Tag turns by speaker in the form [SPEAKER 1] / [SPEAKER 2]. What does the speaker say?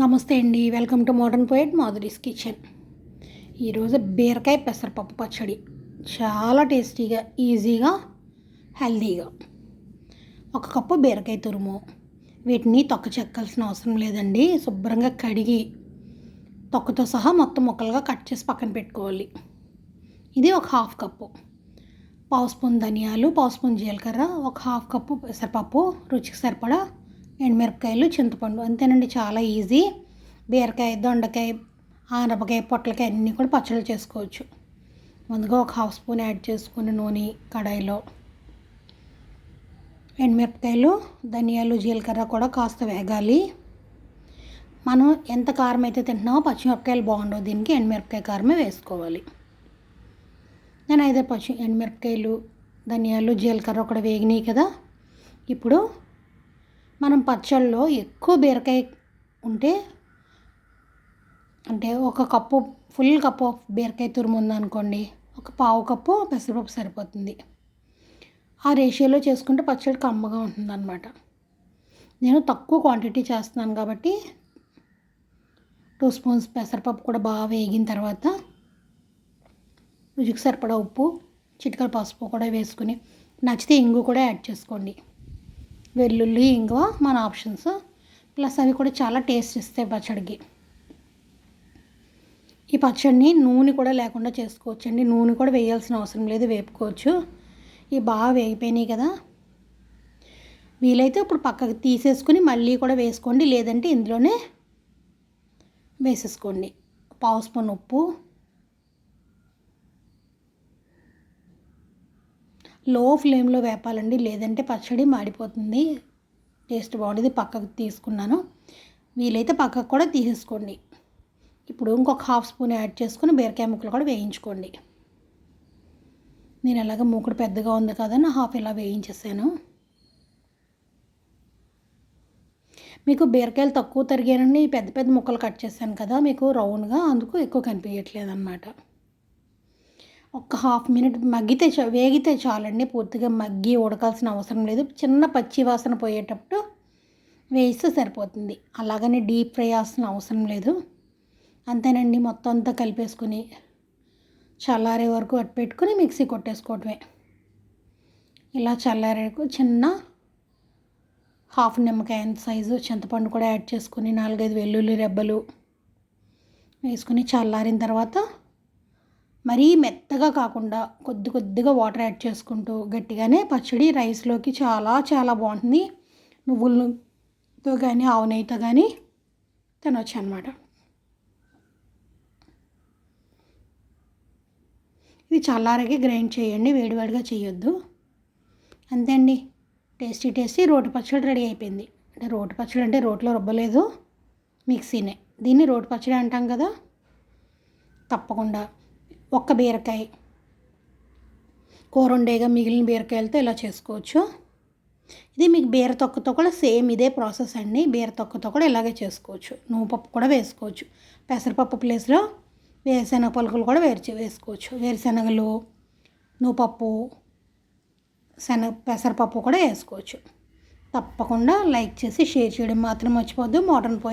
[SPEAKER 1] నమస్తే అండి. Welcome to modern poet Madhuri's kitchen. ఈరోజు బీరకాయ పెసరపప్పు పచ్చడి. చాలా టేస్టీగా ఈజీగా హెల్దీగా. ఒక కప్పు బీరకాయ తురుము. వీటిని తొక్క చెక్కాల్సిన అవసరం లేదండి. శుభ్రంగా కడిగి తొక్కతో సహా మొత్తం ముక్కలుగా కట్ చేసి పక్కన పెట్టుకోవాలి. ఇది ఒక హాఫ్ కప్పు. పావు స్పూన్ ధనియాలు పావు స్పూన్ జీలకర్ర ఒక హాఫ్ కప్పు పెసరపప్పు. రుచికి సరిపడా ఎండుమిరపకాయలు చింతపండు అంతేనండి చాలా ఈజీ. బీరకాయ దొండకాయ ఆనపకాయ పొట్లకాయ అన్నీ కూడా పచ్చళ్ళు చేసుకోవచ్చు. ముందుగా ఒక హాఫ్ స్పూన్ యాడ్ చేసుకుని నూనె కడాయిలో. ఎండుమిరపకాయలు ధనియాలు జీలకర్ర కూడా కాస్త వేగాలి. మనం ఎంత కారం అయితే తింటున్నామో పచ్చిమిరపకాయలు బాగుండవు. దీనికి ఎండుమిరపకాయ కారమే వేసుకోవాలి. నేను అయితే పచ్చి ఎండుమిరపకాయలు ధనియాలు జీలకర్ర కూడా వేగినాయి కదా. ఇప్పుడు మనం పచ్చళ్ళలో ఎక్కువ బీరకాయ ఉంటే అంటే ఒక కప్పు ఫుల్ కప్పు బీరకాయ తురుము ఉందనుకోండి ఒక పావు కప్పు పెసరపప్పు సరిపోతుంది. ఆ రేషియోలో చేసుకుంటే పచ్చడి కమ్మగా ఉంటుందన్నమాట. నేను తక్కువ క్వాంటిటీ చేస్తున్నాను కాబట్టి టూ స్పూన్స్ పెసరపప్పు కూడా బాగా వేగిన తర్వాత రుచికి సరిపడా ఉప్పు చిటికల పసుపు కూడా వేసుకుని నచ్చితే ఇంగు కూడా యాడ్ చేసుకోండి. వెల్లుల్లి ఇంగువ మన ఆప్షన్స్. ప్లస్ అవి కూడా చాలా టేస్ట్ ఇస్తాయి పచ్చడికి. ఈ పచ్చడిని నూనె కూడా లేకుండా చేసుకోవచ్చు అండి నూనె కూడా వేయాల్సిన అవసరం లేదు వేపుకోవచ్చు. ఇవి బాగా వేగిపోయినాయి కదా. వీలైతే ఇప్పుడు పక్కకు తీసేసుకుని మళ్ళీ కూడా వేసుకోండి. లేదంటే ఇందులోనే వేసేసుకోండి. పావు స్పూన్ ఉప్పు లో ఫ్లేమ్లో వేపాలండి. లేదంటే పచ్చడి మాడిపోతుంది. టేస్ట్ బాగుండేది. పక్కకు తీసుకున్నాను. వీలైతే పక్కకు కూడా తీసేసుకోండి. ఇప్పుడు ఇంకొక హాఫ్ స్పూన్ యాడ్ చేసుకుని బీరకాయ ముక్కలు కూడా వేయించుకోండి. నేను ఎలాగ మూకుడు పెద్దగా ఉంది కదా నా హాఫ్ ఇలా వేయించేసాను. మీకు బీరకాయలు తక్కువ తరిగానండి. పెద్ద పెద్ద ముక్కలు కట్ చేశాను కదా మీకు రౌండ్గా అందుకు ఎక్కువ కనిపించట్లేదు అనమాట హాఫ్ మినిట్ మగ్గితే వేగితే చాలండి. పూర్తిగా మగ్గి ఉడకాల్సిన అవసరం లేదు. చిన్న పచ్చి వాసన పోయేటప్పుడు వేస్తే సరిపోతుంది. అలాగనే డీప్ ఫ్రై చేయాల్సిన అవసరం లేదు. అంతేనండి. మొత్తం అంతా కలిపేసుకుని చల్లారే వరకు అట్టు పెట్టుకుని మిక్సీ కొట్టేసుకోవటమే. ఇలా చల్లారేకు చిన్న హాఫ్ నిమ్మకాయ సైజు చింతపండు కూడా యాడ్ చేసుకుని నాలుగైదు వెల్లుల్లి రెబ్బలు వేసుకుని చల్లారిన తర్వాత మరీ మెత్తగా కాకుండా కొద్ది కొద్దిగా వాటర్ యాడ్ చేసుకుంటూ గట్టిగానే పచ్చడి రైస్లోకి చాలా చాలా బాగుంటుంది. నువ్వులతో కానీ ఆవు నెయ్యితో కానీ తినొచ్చు అనమాట ఇది చల్లారకి గ్రైండ్ చేయండి వేడివేడిగా చేయొద్దు. అంతే అండి. టేస్టీ టేస్టీ రోటి పచ్చడి రెడీ అయిపోయింది. అంటే రోటి పచ్చడి అంటే రోట్లో రుబ్బలేదు మిక్సీనే. దీన్ని రోటి పచ్చడి అంటాం కదా? తప్పకుండా. ఒక్క బీరకాయ. కూర ఉండేగా మిగిలిన బీరకాయలతో ఇలా చేసుకోవచ్చు. ఇది మీకు బీర తొక్కతో కూడా సేమ్ ఇదే ప్రాసెస్ అండి. బీర తొక్కతో కూడా ఇలాగే చేసుకోవచ్చు. నువ్వు పప్పు కూడా వేసుకోవచ్చు. పెసరపప్పు ప్లేస్లో వేరుశెనగ పలుకులు కూడా వేరు వేసుకోవచ్చు. వేరుశెనగలు నువ్వుపప్పు శనగ పెసరపప్పు కూడా వేసుకోవచ్చు. తప్పకుండా లైక్ చేసి షేర్ చేయడం మాత్రం మర్చిపోద్దు మోడర్న్ పోయి